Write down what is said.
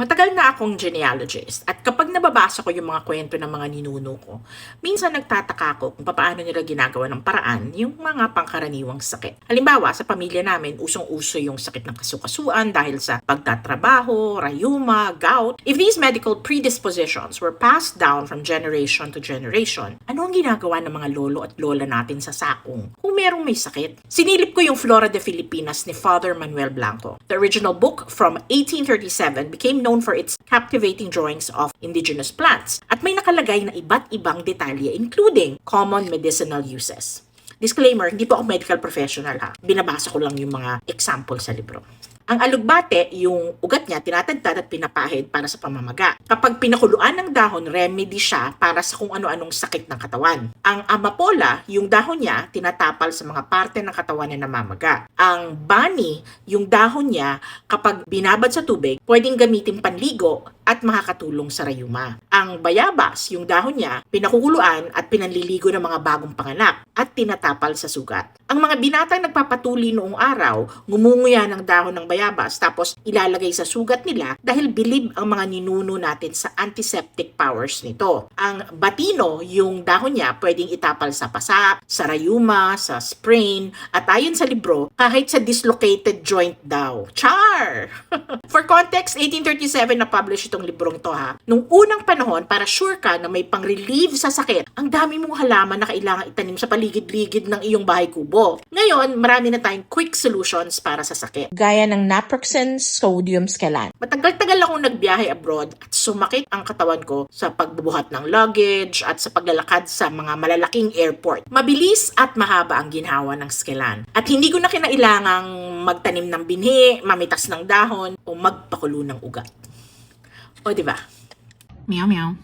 Matagal na akong genealogist at kapag nababasa ko yung mga kwento ng mga ninuno ko, minsan nagtataka ko kung paano nila ginagawa ng paraan yung mga pangkaraniwang sakit. Halimbawa, sa pamilya namin, usong-uso yung sakit ng kasukasuan dahil sa pagtatrabaho, rayuma, gout. If these medical predispositions were passed down from generation to generation, ano ang ginagawa ng mga lolo at lola natin sa sakong kung merong may sakit? Sinilip ko yung Flora de Filipinas ni Father Manuel Blanco. The original book from 1837 became known for its captivating drawings of indigenous plants at may nakalagay na iba't ibang detalye including common medicinal uses. Disclaimer, hindi po ako medical professional ha. Binabasa ko lang yung mga example sa libro. Ang alugbate, yung ugat niya, tinatagtad at pinapahid para sa pamamaga. Kapag pinakuluan ng dahon, remedy siya para sa kung ano-anong sakit ng katawan. Ang amapola, yung dahon niya, tinatapal sa mga parte ng katawan na namamaga. Ang bani, yung dahon niya, kapag binabad sa tubig, pwedeng gamitin panligo at makakatulong sa rayuma. Ang bayabas, yung dahon niya, pinakukuluan at pinanliligo ng mga bagong panganak at tinatapal sa sugat. Ang mga binatang nagpapatuli noong araw, ngumunguya ng dahon ng bayabas tapos ilalagay sa sugat nila dahil bilib ang mga ninuno natin sa antiseptic powers nito. Ang batino, yung dahon niya, pwedeng itapal sa pasa, sa rayuma, sa sprain, at ayon sa libro, kahit sa dislocated joint daw. Char! For context, 1837 na publish itong librong to ha. Nung unang panahon, para sure ka na may pang-relieve sa sakit, ang dami mong halaman na kailangan itanim sa paligid-ligid ng iyong bahay kubo. Ngayon, marami na tayong quick solutions para sa sakit. Gaya ng naproxen sodium scalan. Matagal-tagal akong nagbiyahe abroad at sumakit ang katawan ko sa pagbubuhat ng luggage at sa paglalakad sa mga malalaking airport. Mabilis at mahaba ang ginhawa ng scalan. At hindi ko na kinailangang magtanim ng binhi, mamitas ng dahon, o magpakulo ng ugat. O, di ba? 喵喵